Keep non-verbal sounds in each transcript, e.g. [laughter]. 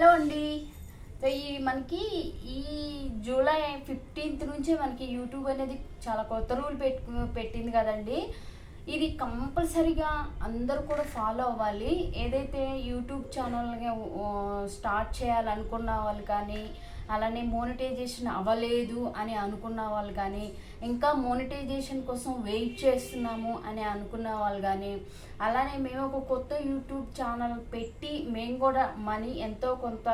Hello అండి. ఈ మనకి ఈ జూలై ఫిఫ్టీన్త్ నుంచే మనకి యూట్యూబ్ అనేది చాలా కొత్త రూల్ పెట్టు పెట్టింది కదండి. ఇది కంపల్సరీగా అందరూ కూడా ఫాలో అవ్వాలి. ఏదైతే యూట్యూబ్ ఛానల్గా స్టార్ట్ చేయాలనుకున్న వాళ్ళు కానీ అలానే మోనిటైజేషన్ అవ్వలేదు అని అనుకున్న వాళ్ళు కానీ ఇంకా మోనిటైజేషన్ కోసం వెయిట్ చేస్తున్నాము అని అనుకున్న వాళ్ళు కానీ అలానే మేము ఒక కొత్త యూట్యూబ్ ఛానల్ పెట్టి మేము కూడా మనీ ఎంతో కొంత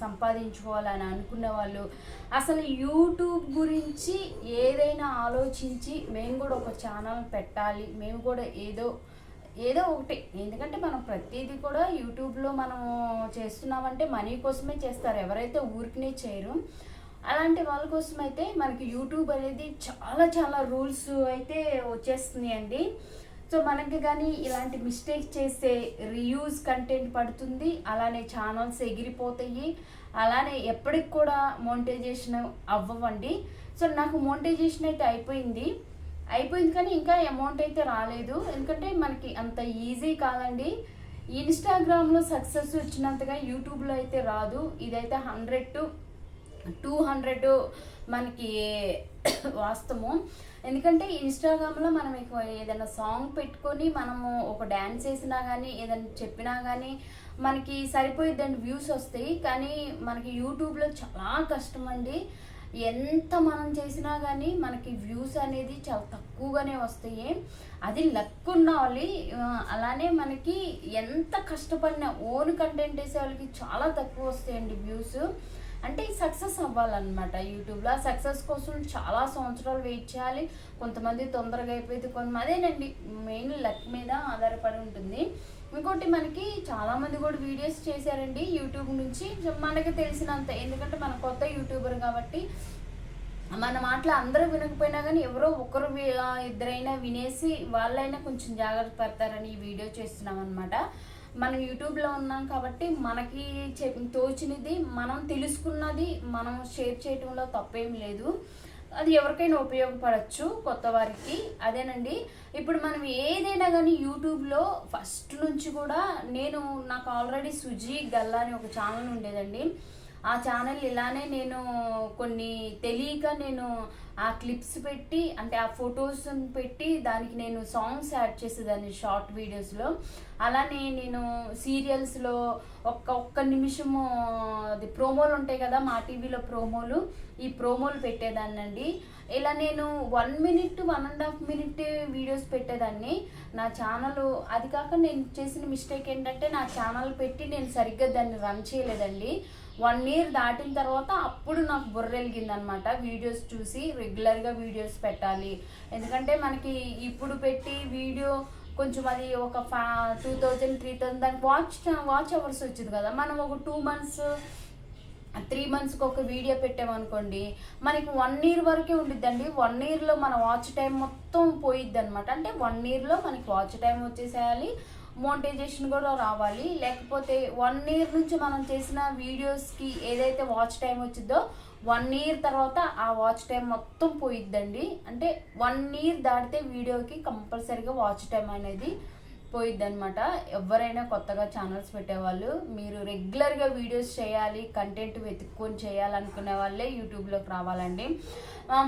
సంపాదించుకోవాలని అనుకున్న వాళ్ళు అసలు యూట్యూబ్ గురించి ఏదైనా ఆలోచించి మేము కూడా ఒక ఛానల్ పెట్టాలి. మేము కూడా ఏదో ఏదో ఒకటి. ఎందుకంటే మనం ప్రతిదీ కూడా యూట్యూబ్లో మనం చేస్తున్నామంటే మనీ కోసమే చేస్తారు. ఎవరైతే ఊరికనే చేయరు. అలాంటి వాళ్ళ కోసం అయితే మనకి యూట్యూబ్ అనేది చాలా చాలా రూల్స్ అయితే వచ్చేస్తున్నాయండి. సో మనకి కానీ ఇలాంటి మిస్టేక్ చేసే రీయూజ్ కంటెంట్ పడుతుంది. అలానే ఛానల్స్ ఎగిరిపోతాయి. అలానే ఎప్పటికి కూడా మోనిటైజేషన్ అవ్వవండి. సో నాకు మోనిటైజేషన్ అయితే అయిపోయింది. అయిపోయింది కానీ ఇంకా అమౌంట్ అయితే రాలేదు. ఎందుకంటే మనకి అంత ఈజీ కాదండి. ఇన్స్టాగ్రామ్లో సక్సెస్ వచ్చినంతగా యూట్యూబ్లో అయితే రాదు. ఇదైతే హండ్రెడ్ టు టూ హండ్రెడ్ మనకి [coughs] వాస్తవం. ఎందుకంటే ఇన్స్టాగ్రామ్లో మనం ఎక్కువ ఏదైనా సాంగ్ పెట్టుకొని మనము ఒక డ్యాన్స్ వేసినా కానీ ఏదైనా చెప్పినా కానీ మనకి సరిపోయిద్దండి వ్యూస్ వస్తాయి. కానీ మనకి యూట్యూబ్లో చాలా కష్టం అండి. ఎంత మనం చేసినా కానీ మనకి వ్యూస్ అనేది చాలా తక్కువగానే వస్తాయి. అది లక్ ఉన్న అలానే మనకి ఎంత కష్టపడినా ఓన్ కంటెంట్ వేసే వాళ్ళకి చాలా తక్కువ వస్తాయండి వ్యూస్. అంటే సక్సెస్ అవ్వాలన్నమాట యూట్యూబ్లో. ఆ సక్సెస్ కోసం చాలా సంవత్సరాలు వెయిట్ చేయాలి. కొంతమంది తొందరగా అయిపోయింది కొంతమంది అదేనండి మెయిన్ లక్ మీద ఆధారపడి ఉంటుంది. ఇంకోటి మనకి చాలా మంది కూడా వీడియోస్ చేశారండి. యూట్యూబ్ నుంచి మనకి తెలిసినంత. ఎందుకంటే మన కొత్త యూట్యూబర్ కాబట్టి మన మాటలు అందరూ వినకపోయినా కానీ ఎవరో ఒకరు ఇద్దరైనా వినేసి వాళ్ళైనా కొంచెం జాగ్రత్త పడతారని ఈ వీడియో చేస్తున్నాం అనమాట మనం యూట్యూబ్లో ఉన్నాం కాబట్టి మనకి చె- తోచినది మనం తెలుసుకున్నది మనం షేర్ చేయటంలో తప్పేం లేదు. అది ఎవరికైనా ఉపయోగపడచ్చు కొత్త వారికి. అదేనండి ఇప్పుడు మనం ఏదైనా కానీ యూట్యూబ్లో ఫస్ట్ నుంచి కూడా నేను నాకు ఆల్రెడీ సుజీ గల్లా అని ఒక ఛానల్ ఉండేదండి. ఆ ఛానల్ ఇలానే నేను కొన్ని తెలియక నేను ఆ క్లిప్స్ పెట్టి అంటే ఆ ఫొటోస్ పెట్టి దానికి నేను సాంగ్స్ యాడ్ చేసేదాన్ని షార్ట్ వీడియోస్లో అలానే నేను సీరియల్స్లో ఒక్క ఒక్క నిమిషము అది ప్రోమోలు ఉంటాయి కదా మా టీవీలో ప్రోమోలు ఈ ప్రోమోలు పెట్టేదాన్నండి. ఇలా నేను one minute one and half minute videos పెట్టేదాన్ని. నా ఛానల్ అది కాక నేను చేసిన మిస్టేక్ ఏంటంటే నా ఛానల్ పెట్టి నేను సరిగ్గా దాన్ని రన్ చేయలేదండి. వన్ ఇయర్ దాటిన తర్వాత అప్పుడు నాకు బుర్ర వెలిగిందనమాట వీడియోస్ చూసి రెగ్యులర్గా వీడియోస్ పెట్టాలి. ఎందుకంటే మనకి ఇప్పుడు పెట్టి వీడియో కొంచెం అది ఒక ఫా టూ థౌజండ్ త్రీ థౌజండ్ దానికి వాచ్ వాచ్ అవర్స్ వచ్చింది కదా. మనం ఒక టూ మంత్స్ త్రీ మంత్స్కి ఒక వీడియో పెట్టామనుకోండి మనకి వన్ ఇయర్ వరకే ఉండిద్దండి. వన్ ఇయర్లో మన వాచ్ టైం మొత్తం పోయిద్ది అనమాట అంటే వన్ ఇయర్లో మనకి వాచ్ టైం వచ్చేసేయాలి మోనిటైజేషన్ కూడా రావాలి. లేకపోతే వన్ ఇయర్ నుంచి మనం చేసిన వీడియోస్కి ఏదైతే వాచ్ టైం వచ్చిందో వన్ ఇయర్ తర్వాత ఆ వాచ్ టైం మొత్తం పోయిద్దండి. అంటే వన్ ఇయర్ దాటితే వీడియోకి కంపల్సరీగా వాచ్ టైం అనేది పోయిద్దనమాట ఎవరైనా కొత్తగా ఛానల్స్ పెట్టేవాళ్ళు మీరు రెగ్యులర్గా వీడియోస్ చేయాలి కంటెంట్ వెతుక్కొని చేయాలనుకునే వాళ్ళే యూట్యూబ్లోకి రావాలండి.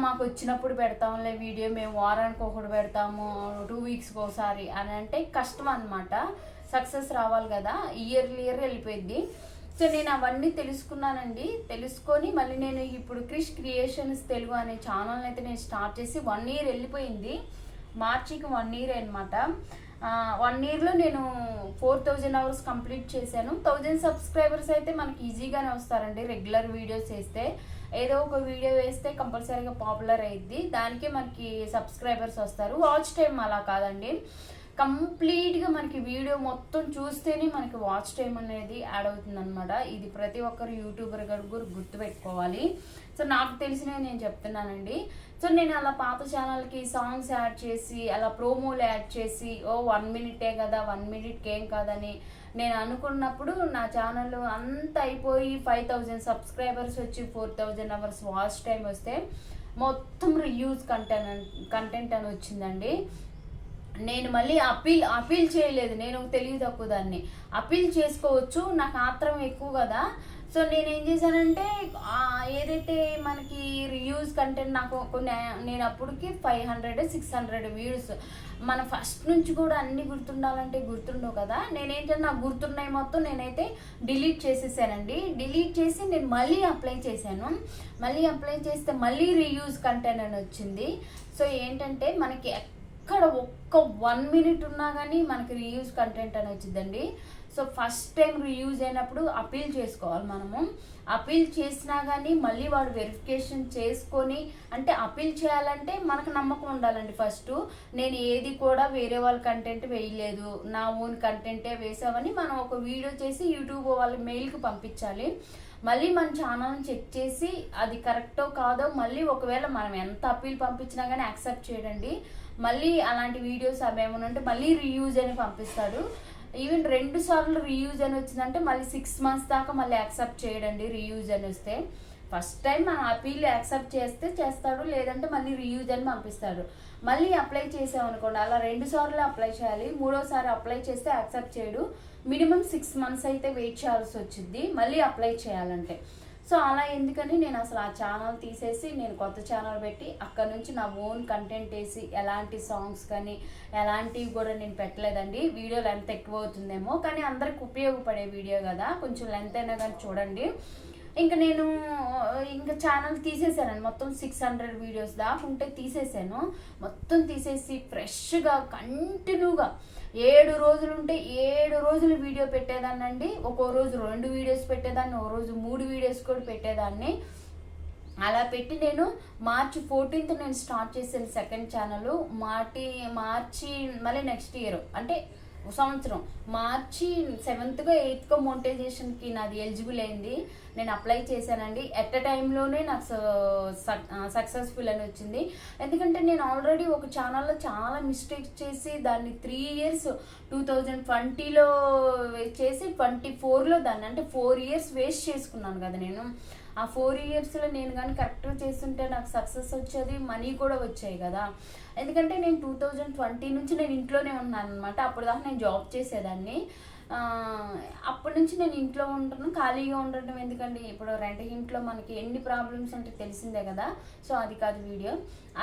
మాకు వచ్చినప్పుడు పెడతాంలే వీడియో మేము వారానికి ఒకటి పెడతాము టూ వీక్స్కి ఒకసారి అని అంటే కష్టం అనమాట సక్సెస్ రావాలి కదా ఇయర్లీ ఇయర్ వెళ్ళిపోయింది సో నేను అవన్నీ తెలుసుకున్నానండి. తెలుసుకొని మళ్ళీ నేను ఇప్పుడు క్రిష్ క్రియేషన్స్ తెలుగు అనే ఛానల్ అయితే నేను స్టార్ట్ చేసి వన్ ఇయర్ వెళ్ళిపోయింది. మార్చికి వన్ ఇయర్ అనమాట వన్ ఇయర్లో నేను ఫోర్ థౌజండ్ అవర్స్ కంప్లీట్ చేశాను. థౌజండ్ సబ్స్క్రైబర్స్ అయితే మనకి ఈజీగానే వస్తారండి. రెగ్యులర్ వీడియోస్ వేస్తే ఏదో ఒక వీడియో వేస్తే కంపల్సరీగా పాపులర్ అయ్యిద్ది దానికే మనకి సబ్స్క్రైబర్స్ వస్తారు. వాచ్ టైం అలా కాదండి. కంప్లీట్గా మనకి వీడియో మొత్తం చూస్తేనే మనకి వాచ్ టైం అనేది యాడ్ అవుతుంది అనమాట ఇది ప్రతి ఒక్కరు యూట్యూబర్ గారు కూడా గుర్తుపెట్టుకోవాలి. సో నాకు తెలిసినవి నేను చెప్తున్నానండి. సో నేను అలా పాత ఛానల్కి సాంగ్స్ యాడ్ చేసి అలా ప్రోమోలు యాడ్ చేసి ఓ వన్ మినిటే కదా వన్ మినిట్కి ఏం కాదని నేను అనుకున్నప్పుడు నా ఛానల్ అంతా అయిపోయి ఫైవ్ థౌజండ్ సబ్స్క్రైబర్స్ వచ్చి four thousand hours watch time వస్తే మొత్తం రివ్యూస్ కంటెంట్ కంటెంట్ అని వచ్చిందండి. నేను మళ్ళీ అపీల్ అపీల్ చేయలేదు. నేను తెలివి తక్కువ దాన్ని. అపీల్ చేసుకోవచ్చు నాకు ఆత్రం ఎక్కువ కదా. సో నేను ఏం చేశానంటే ఏదైతే మనకి రివ్యూస్ కంటెంట్ నాకు కొన్ని నేను అప్పటికి five hundred six hundred views మన ఫస్ట్ నుంచి కూడా అన్ని గుర్తుండాలంటే గుర్తుండవు కదా. నేనేంటంటే నాకు గుర్తున్నాయి మొత్తం నేనైతే డిలీట్ చేసేసానండి. డిలీట్ చేసి నేను మళ్ళీ అప్లై చేశాను. మళ్ళీ అప్లై చేస్తే మళ్ళీ రీయూజ్ కంటెంట్ అని వచ్చింది. సో ఏంటంటే మనకి ఎక్కడ ఒక్క వన్ మినిట్ ఉన్నా కానీ మనకి రీయూజ్ కంటెంట్ అని వచ్చిందండి. సో ఫస్ట్ టైం రీయూజ్ అయినప్పుడు అపీల్ చేసుకోవాలి మనము. అపీల్ చేసినా కానీ మళ్ళీ వాడు వెరిఫికేషన్ చేసుకొని అంటే అపీల్ చేయాలంటే మనకు నమ్మకం ఉండాలండి ఫస్ట్ నేను ఏది కూడా వేరే వాళ్ళ కంటెంట్ వేయలేదు నా ఓన్ కంటెంటే వేసామని మనం ఒక వీడియో చేసి యూట్యూబ్ వాళ్ళ మెయిల్కి పంపించాలి. మళ్ళీ మన ఛానల్ని చెక్ చేసి అది కరెక్టో కాదో మళ్ళీ ఒకవేళ మనం ఎంత అప్పీల్ పంపించినా కానీ యాక్సెప్ట్ చేయడండి. మళ్ళీ అలాంటి వీడియోస్ అవి ఏమైనా ఉంటే మళ్ళీ రీయూజ్ అని పంపిస్తాడు. ఈవెన్ రెండు సార్లు రీయూజ్ అని వచ్చిందంటే మళ్ళీ సిక్స్ మంత్స్ దాకా మళ్ళీ యాక్సెప్ట్ చేయడండి రీయూజ్ అని వస్తే. ఫస్ట్ టైం మన అపీల్ యాక్సెప్ట్ చేస్తే చేస్తాడు లేదంటే మళ్ళీ రీయూజ్ అని పంపిస్తాడు. మళ్ళీ అప్లై చేసామనుకోండి అలా రెండు సార్లు అప్లై చేయాలి మూడోసారి అప్లై చేస్తే యాక్సెప్ట్ చేయడు. మినిమం సిక్స్ మంత్స్ అయితే వెయిట్ చేయాల్సి వచ్చింది మళ్ళీ అప్లై చేయాలంటే. సో అలా ఎందుకని నేను అసలు ఆ ఛానల్ తీసేసి నేను కొత్త ఛానల్ పెట్టి అక్కడ నుంచి నా ఓన్ కంటెంట్ వేసి ఎలాంటి సాంగ్స్ కానీ ఎలాంటివి కూడా నేను పెట్టలేదండి. వీడియో లెంత్ ఎక్కువ అవుతుందేమో కానీ అందరికి ఉపయోగపడే వీడియో కదా. కొంచెం లెంత్ అయినా కానీ చూడండి. ఇంకా నేను ఇంకా ఛానల్ తీసేసానండి మొత్తం సిక్స్ హండ్రెడ్ వీడియోస్ దాకా ఉంటే తీసేసాను మొత్తం తీసేసి ఫ్రెష్గా కంటిన్యూగా ఏడు రోజులు ఉంటే ఏడు రోజులు వీడియో పెట్టేదాన్నండి ఒక్కో రోజు రెండు వీడియోస్ పెట్టేదాన్ని ఒక రోజు మూడు వీడియోస్ కూడా పెట్టేదాన్ని. అలా పెట్టి నేను మార్చి ఫోర్టీన్త్ నేను స్టార్ట్ చేశాను సెకండ్ ఛానల్ మార్చి మార్చి మళ్ళీ నెక్స్ట్ ఇయర్ అంటే సంవత్సరం. మార్చి సెవెంత్గా ఎయిత్గా మోనిటైజేషన్కి నాది ఎలిజిబుల్ అయింది. నేను అప్లై చేశానండి. ఎట్ అ టైంలోనే నాకు సక్సెస్ఫుల్ అని వచ్చింది. ఎందుకంటే నేను ఆల్రెడీ ఒక ఛానల్లో చాలా మిస్టేక్స్ చేసి దాన్ని త్రీ ఇయర్స్ టూ థౌజండ్ ట్వంటీలో చేసి ట్వంటీ ఫోర్లో దాన్ని అంటే ఫోర్ ఇయర్స్ వేస్ట్ చేసుకున్నాను కదా నేను. ఆ ఫోర్ ఇయర్స్లో నేను కానీ కరెక్ట్గా చేస్తుంటే నాకు సక్సెస్ వచ్చేది మనీ కూడా వచ్చాయి కదా. ఎందుకంటే నేను టూ థౌజండ్ ట్వంటీ నుంచి నేను ఇంట్లోనే ఉన్నాను అనమాట అప్పుడు దాకా నేను జాబ్ చేసేదాన్ని. అప్పటి నుంచి నేను ఇంట్లో ఉంటాను ఖాళీగా ఉండటం ఎందుకండి? ఇప్పుడు రెంట్ ఇంట్లో మనకి ఎన్ని ప్రాబ్లమ్స్ అంటే తెలిసిందే కదా. సో అది కాదు వీడియో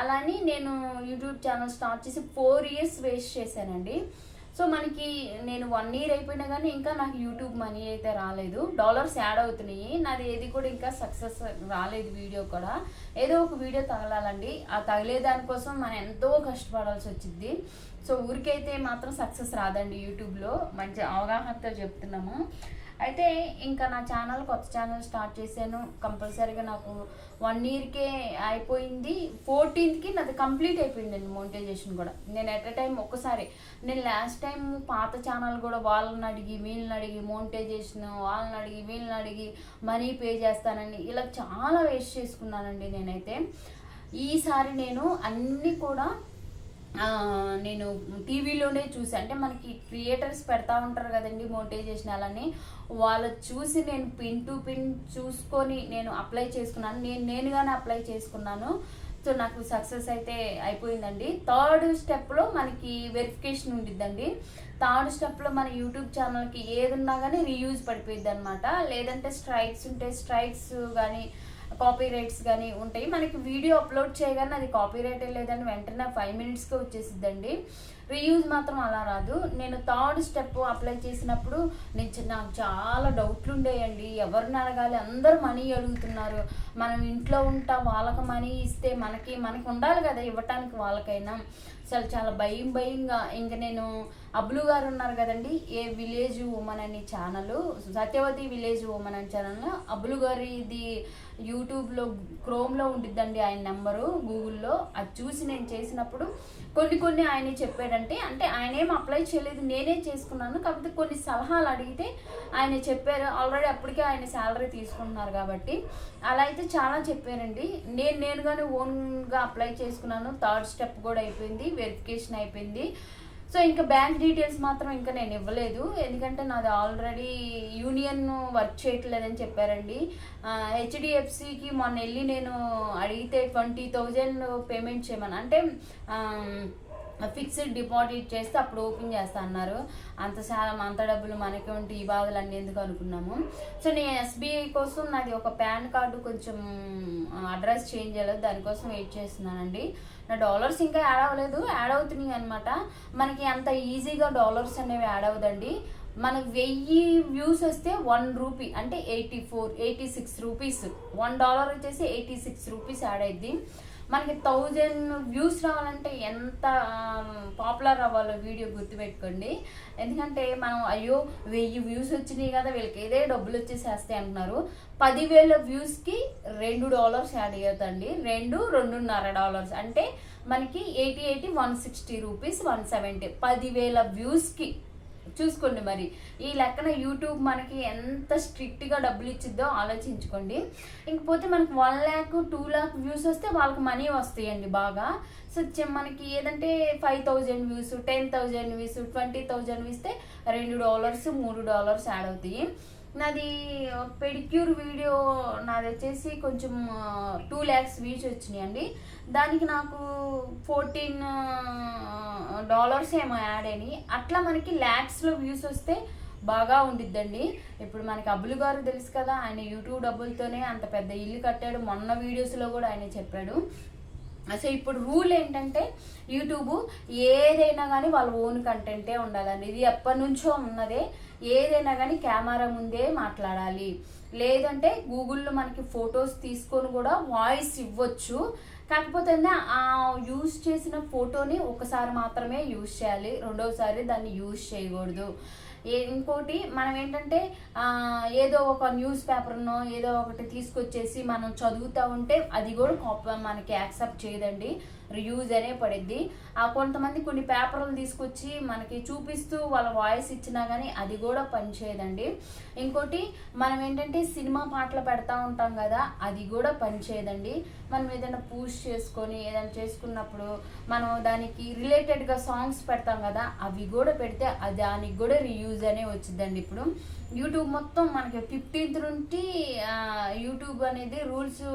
అలానే నేను యూట్యూబ్ ఛానల్ స్టార్ట్ చేసి ఫోర్ ఇయర్స్ వేస్ట్ చేశానండి. సో మనకి నేను వన్ ఇయర్ అయిపోయినా కానీ ఇంకా నాకు యూట్యూబ్ మనీ అయితే రాలేదు. డాలర్స్ యాడ్ అవుతున్నాయి. నాది ఏది కూడా ఇంకా సక్సెస్ రాలేదు వీడియో కూడా. ఏదో ఒక వీడియో తగలాలండి. ఆ తగిలే దానికోసం మనం ఎంతో కష్టపడాల్సి వచ్చింది. సో ఊరికైతే మాత్రం సక్సెస్ రాదండి యూట్యూబ్లో మంచి అవగాహనతో చెప్తున్నాము. అయితే ఇంకా నా ఛానల్ కొత్త ఛానల్ స్టార్ట్ చేశాను. కంపల్సరీగా నాకు వన్ ఇయర్కే అయిపోయింది. ఫోర్టీన్త్కి నాది కంప్లీట్ అయిపోయిందండి మోనిటైజేషన్ కూడా. నేను ఎట్ ఎ టైం ఒక్కసారి నేను లాస్ట్ టైం పాత ఛానల్ కూడా వాళ్ళని అడిగి వీళ్ళని అడిగి మోనిటైజేషన్ వాళ్ళని అడిగి వీళ్ళని అడిగి మనీ పే చేస్తానని ఇలా చాలా వేస్ట్ చేసుకున్నానండి నేనైతే. ఈసారి నేను అన్నీ కూడా నేను టీవీలోనే చూసి. అంటే మనకి క్రియేటర్స్ పెడతా ఉంటారు కదండి మోనిటైజేషన్ అలాని వాళ్ళు చూసి నేను పిన్ టు పిన్ చూసుకొని నేను అప్లై చేసుకున్నాను. నేను నేనుగానే అప్లై చేసుకున్నాను. సో నాకు సక్సెస్ అయితే అయిపోయిందండి. థర్డ్ స్టెప్లో మనకి వెరిఫికేషన్ ఉండిద్దండి. థర్డ్ స్టెప్లో మన యూట్యూబ్ ఛానల్కి ఏది ఉన్నా కానీ రీయూజ్ పడిపోయింది అనమాట లేదంటే స్ట్రైక్స్ ఉంటే స్ట్రైక్స్ కానీ కాపీ రైట్స్ కానీ ఉంటాయి. మనకి వీడియో అప్లోడ్ చేయగానే అది కాపీ రైట్ లేదని వెంటనే ఫైవ్ మినిట్స్కి వచ్చేసిద్దండి. రీయూజ్ మాత్రం అలా రాదు. నేను థర్డ్ స్టెప్ అప్లై చేసినప్పుడు నేను నాకు చాలా డౌట్లు ఉండేయండి. ఎవరిని అడగాలి? అందరూ మనీ అడుగుతున్నారు. మనం ఇంట్లో ఉంటా. వాళ్ళకి మనీ ఇస్తే మనకి మనకి ఉండాలి కదా ఇవ్వటానికి వాళ్ళకైనా. అసలు చాలా భయం భయంగా ఇంకా నేను అబ్లు గారు ఉన్నారు కదండి ఏ విలేజ్ ఉమెన్ అనే ఛానల్ సత్యవతి విలేజ్ ఉమెన్ అని ఛానల్ అబ్లు గారి ఇది యూట్యూబ్లో క్రోమ్లో ఉండిద్దండి ఆయన నెంబరు గూగుల్లో అది చూసి నేను చేసినప్పుడు కొన్ని కొన్ని ఆయన చెప్పాడంటే అంటే ఆయన ఏం అప్లై చేయలేదు నేనే చేసుకున్నాను. కాకపోతే కొన్ని సలహాలు అడిగితే ఆయన చెప్పారు. ఆల్రెడీ అప్పటికే ఆయన శాలరీ తీసుకుంటున్నారు కాబట్టి అలా అయితే చాలా చెప్పారండి. నేను నేనుగానే ఓన్గా అప్లై చేసుకున్నాను. థర్డ్ స్టెప్ కూడా అయిపోయింది. వెరిఫికేషన్ అయిపోయింది. సో ఇంకా బ్యాంక్ డీటెయిల్స్ మాత్రం ఇంకా నేను ఇవ్వలేదు. ఎందుకంటే నాది ఆల్రెడీ యూనియన్ వర్క్ చేయట్లేదని చెప్పారండి. హెచ్డిఎఫ్సికి మొన్న వెళ్ళి నేను అడిగితే ట్వంటీ థౌజండ్ పేమెంట్ చేయమని. అంటే ఫిక్స్డ్ డిపాజిట్ చేస్తే అప్పుడు ఓపెన్ చేస్తా అన్నారు. అంత చాలా అంత డబ్బులు మనకి ఉంటే ఈ బాధలు అన్నీ ఎందుకు అనుకున్నాము? సో నేను ఎస్బీఐ కోసం నాది ఒక పాన్ కార్డు కొంచెం అడ్రస్ చేంజ్ చేయలేదు. దానికోసం వెయిట్ చేస్తున్నానండి. నా డాలర్స్ ఇంకా యాడ్ అవ్వలేదు. యాడ్ అవుతున్నాయి అనమాట మనకి అంత ఈజీగా డాలర్స్ అనేవి యాడ్ అవ్వదండి. మనకు వెయ్యి వ్యూస్ వస్తే వన్ రూపీ అంటే eighty four eighty six rupees. One dollar వచ్చేసి ఎయిటీ సిక్స్ రూపీస్ యాడ్ అయింది మనకి థౌజండ్ వ్యూస్ రావాలంటే ఎంత పాపులర్ అవ్వాలో వీడియో గుర్తుపెట్టుకోండి. ఎందుకంటే మనం అయ్యో వెయ్యి వ్యూస్ వచ్చినాయి కదా వీళ్ళకి ఏదే డబ్బులు వచ్చేసేస్తాయి అంటున్నారు. పదివేల వ్యూస్కి రెండు డాలర్స్ యాడ్ అవుతుందండి రెండు రెండున్నర డాలర్స్ అంటే మనకి eighty eighty one sixty rupees one seventy పదివేల వ్యూస్కి చూసుకోండి మరి. ఈ లెక్కన యూట్యూబ్ మనకి ఎంత స్ట్రిక్ట్గా డబ్బులు ఇచ్చిద్దో ఆలోచించుకోండి. ఇంకపోతే మనకు one lakh two lakh views వస్తే వాళ్ళకి మనీ వస్తాయండి బాగా. సో మనకి ఏదంటే five thousand views ten thousand views twenty thousand వీస్తే రెండు డాలర్స్ మూడు డాలర్స్ యాడ్ అవుతాయి. నాది పెడిక్యూర్ వీడియో నాది వచ్చేసి కొంచెం టూ ల్యాక్స్ వ్యూస్ వచ్చినాయి అండి దానికి నాకు ఫోర్టీన్ డాలర్స్ ఏమో యాడ్ అయినాయి. అట్లా మనకి ల్యాక్స్లో వ్యూస్ వస్తే బాగా ఉండిద్దండి. ఇప్పుడు మనకి అబ్బులు గారు తెలుసు కదా ఆయన యూట్యూబ్ డబ్బులతోనే అంత పెద్ద ఇల్లు కట్టాడు. మొన్న వీడియోస్లో కూడా ఆయన చెప్పాడు. సో ఇప్పుడు రూల్ ఏంటంటే యూట్యూబ్ ఏదైనా కానీ వాళ్ళ ఓన్ కంటెంటే ఉండాలండి. ఇది ఎప్పటి నుంచో ఉన్నదే. ఏదైనా కానీ కెమెరా ముందే మాట్లాడాలి. లేదంటే గూగుల్లో మనకి ఫొటోస్ తీసుకొని కూడా వాయిస్ ఇవ్వచ్చు. కాకపోతే ఆ యూజ్ చేసిన ఫోటోని ఒకసారి మాత్రమే యూజ్ చేయాలి. రెండోసారి దాన్ని యూజ్ చేయకూడదు. ఇంకోటి మనం ఏంటంటే ఏదో ఒక న్యూస్ పేపర్నో ఏదో ఒకటి తీసుకొచ్చేసి మనం చదువుతూ ఉంటే అది కూడా మనకి యాక్సెప్ట్ చేయదండి. రియూజ్ అనే పడిద్ది. ఆ కొంతమంది కొన్ని పేపర్లు తీసుకొచ్చి మనకి చూపిస్తూ వాళ్ళ వాయిస్ ఇచ్చినా కానీ అది కూడా పనిచేయదండి ఇంకోటి మనం ఏంటంటే సినిమా పాటలు పెడతా ఉంటాం కదా అది కూడా పనిచేయదండి మనం ఏదైనా పూజ చేసుకొని ఏదైనా చేసుకున్నప్పుడు మనం దానికి రిలేటెడ్గా సాంగ్స్ పెడతాం కదా అవి కూడా పెడితే దానికి కూడా రియూజ్ అనే వచ్చిందండి ఇప్పుడు. యూట్యూబ్ మొత్తం మనకి ఫిఫ్టీన్త్ నుండి యూట్యూబ్ అనేది రూల్స్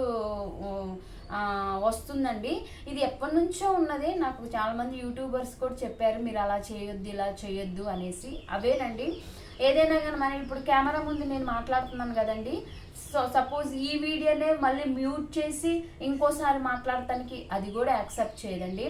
వస్తుందండి. ఇది ఎప్పటి నుంచో ఉన్నది. నాకు చాలా మంది యూట్యూబర్స్ కూడా చెప్పారు మీరు అలా చేయొద్దు ఇలా చేయొద్దు అనేసి. అవేనండి. ఏదైనా కానీ మనం ఇప్పుడు కెమెరా ముందు నేను మాట్లాడుతున్నాను కదండి. సో సపోజ్ ఈ వీడియోనే మళ్ళీ మ్యూట్ చేసి ఇంకోసారి మాట్లాడటానికి అది కూడా యాక్సెప్ట్ చేయదండి.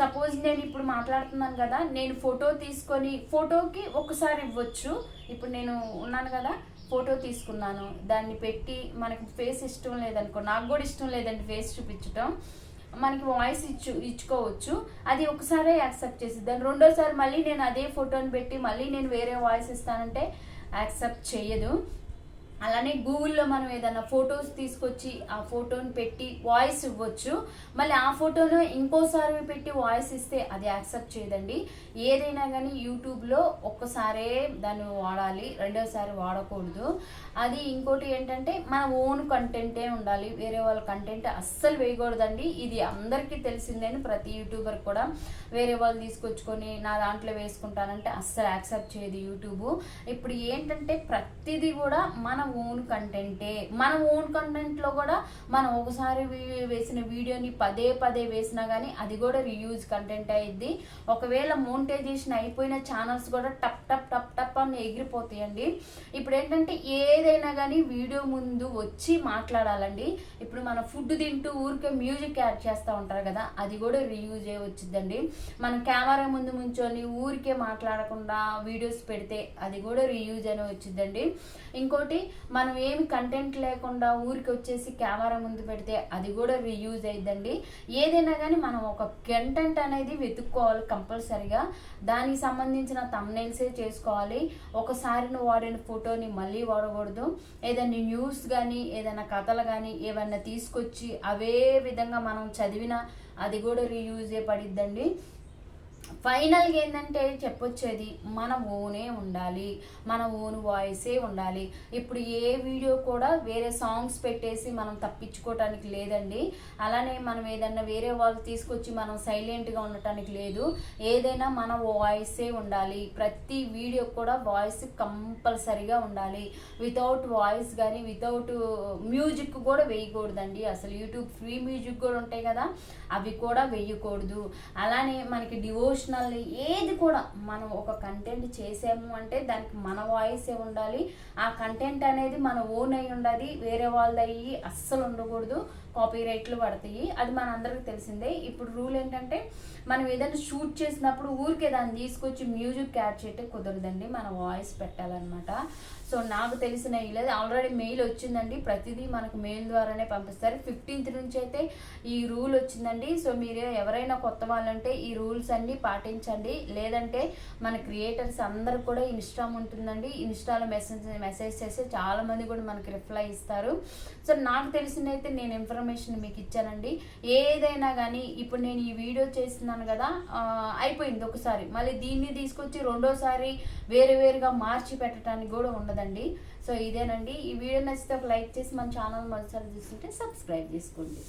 సపోజ్ నేను ఇప్పుడు మాట్లాడుతున్నాను కదా నేను ఫోటో తీసుకొని ఫోటోకి ఒకసారి ఇవ్వచ్చు. ఇప్పుడు నేను ఉన్నాను కదా ఫోటో తీసుకున్నాను. దాన్ని పెట్టి మనకి ఫేస్ ఇష్టం లేదనుకో నాకు కూడా ఇష్టం లేదండి ఫేస్ చూపించటం మనకి వాయిస్ ఇచ్చు ఇచ్చుకోవచ్చు. అది ఒకసారే యాక్సెప్ట్ చేసి దాన్ని రెండోసారి మళ్ళీ నేను అదే ఫోటోని పెట్టి మళ్ళీ నేను వేరే వాయిస్ ఇస్తానంటే యాక్సెప్ట్ చేయదు. అలానే గూగుల్లో మనం ఏదైనా ఫొటోస్ తీసుకొచ్చి ఆ ఫోటోని పెట్టి వాయిస్ ఇవ్వచ్చు. మళ్ళీ ఆ ఫోటోను ఇంకోసారి పెట్టి వాయిస్ ఇస్తే అది యాక్సెప్ట్ చేయదండి. ఏదైనా కానీ యూట్యూబ్లో ఒక్కసారే దాన్ని వాడాలి రెండోసారి వాడకూడదు. అది ఇంకోటి ఏంటంటే మన ఓన్ కంటెంటే ఉండాలి వేరే వాళ్ళ కంటెంట్ అస్సలు వేయకూడదండి. ఇది అందరికీ తెలిసిందని ప్రతి యూట్యూబర్ కూడా. వేరే వాళ్ళు తీసుకొచ్చుకొని నా దాంట్లో వేసుకుంటానంటే అస్సలు యాక్సెప్ట్ చేయదు యూట్యూబ్. ఇప్పుడు ఏంటంటే ప్రతిదీ కూడా మనం ఓన్ కంటెంటే మన ఓన్ కంటెంట్లో కూడా మనం ఒకసారి వేసిన వీడియోని పదే పదే వేసినా కానీ అది కూడా రీయూజ్ కంటెంట్ అయ్యిద్ది ఒకవేళ మోనిటైజేషన్ అయిపోయిన ఛానల్స్ కూడా టప్ టప్ టప్ టప్ అని ఎగిరిపోతాయండి. ఇప్పుడు ఏంటంటే ఏదైనా కానీ వీడియో ముందు వచ్చి మాట్లాడాలండి. ఇప్పుడు మన ఫుడ్ తింటూ ఊరికే మ్యూజిక్ యాడ్ చేస్తూ ఉంటారు కదా అది కూడా రీయూజ్ అయ్యి వచ్చిందండి మనం కెమెరా ముందు ముంచొని ఊరికే మాట్లాడకుండా వీడియోస్ పెడితే అది కూడా రీయూజ్ అని వచ్చిందండి ఇంకోటి మనం ఏమి కంటెంట్ లేకుండా ఊరికి వచ్చేసి కెమెరా ముందు పెడితే అది కూడా రీయూజ్ అయిద్దండి. ఏదైనా కానీ మనం ఒక కంటెంట్ అనేది వెతుక్కోవాలి కంపల్సరిగా. దానికి సంబంధించిన తమ్నైల్సే చేసుకోవాలి. ఒకసారి నువ్వు వాడిన ఫోటోని మళ్ళీ వాడకూడదు. ఏదైనా న్యూస్ కానీ ఏదైనా కథలు కానీ ఏమన్నా తీసుకొచ్చి అవే విధంగా మనం చదివిన అది కూడా రీయూజే పడిద్దండి. ఫైనల్గా ఏంటంటే చెప్పొచ్చేది మన ఓనే ఉండాలి మన ఓన్ వాయిసే ఉండాలి. ఇప్పుడు ఏ వీడియో కూడా వేరే సాంగ్స్ పెట్టేసి మనం తప్పించుకోవటానికి లేదండి. అలానే మనం ఏదన్నా వేరే వాళ్ళు తీసుకొచ్చి మనం సైలెంట్గా ఉండటానికి లేదు. ఏదైనా మన వాయిసే ఉండాలి. ప్రతి వీడియో కూడా వాయిస్ కంపల్సరీగా ఉండాలి. వితౌట్ వాయిస్ కానీ వితౌట్ మ్యూజిక్ కూడా వేయకూడదండి. అసలు యూట్యూబ్ ఫ్రీ మ్యూజిక్ కూడా ఉంటాయి కదా అవి కూడా వేయకూడదు. అలానే మనకి డివోషనల్ ఏది కూడా మనం ఒక కంటెంట్ చేసాము అంటే దానికి మన వాయిసే ఉండాలి. ఆ కంటెంట్ అనేది మన ఓన్ అయి ఉండాలి. వేరే వాళ్ళది అయ్యి అస్సలు ఉండకూడదు. కాపీ రైట్లు పడతాయి. అది మన అందరికి తెలిసిందే. ఇప్పుడు రూల్ ఏంటంటే మనం ఏదైనా షూట్ చేసినప్పుడు ఊరికే దాన్ని తీసుకొచ్చి మ్యూజిక్ యాడ్ చేయటం కుదరదండి. మన వాయిస్ పెట్టాలన్నమాట. సో నాకు తెలిసిన లేదు ఆల్రెడీ మెయిల్ వచ్చిందండి. ప్రతిదీ మనకు మెయిల్ ద్వారానే పంపిస్తారు. ఫిఫ్టీన్త్ నుంచి అయితే ఈ రూల్ వచ్చిందండి. సో మీరు ఎవరైనా కొత్త వాళ్ళంటే ఈ రూల్స్ అన్నీ పాటించండి. లేదంటే మన క్రియేటర్స్ అందరు కూడా ఇన్స్టా ఉంటుందండి. ఇన్స్టాలో మెసేజ్ మెసేజ్ చేస్తే చాలామంది కూడా మనకి రిప్లై ఇస్తారు. సో నాకు తెలిసిందైతే నేను ఇన్ఫర్మేషన్ ఇన్ఫర్మేషన్ మీకు ఇచ్చానండి. ఏదైనా కానీ ఇప్పుడు నేను ఈ వీడియో చేస్తున్నాను కదా అయిపోయింది ఒకసారి. మళ్ళీ దీన్ని తీసుకొచ్చి రెండోసారి వేరే వేరుగా మార్చి పెట్టడానికి కూడా ఉండదండి. సో ఇదేనండి. ఈ వీడియో నచ్చితే ఒక లైక్ చేసి మన ఛానల్ మరోసారి చూస్తుంటే సబ్స్క్రైబ్ చేసుకోండి.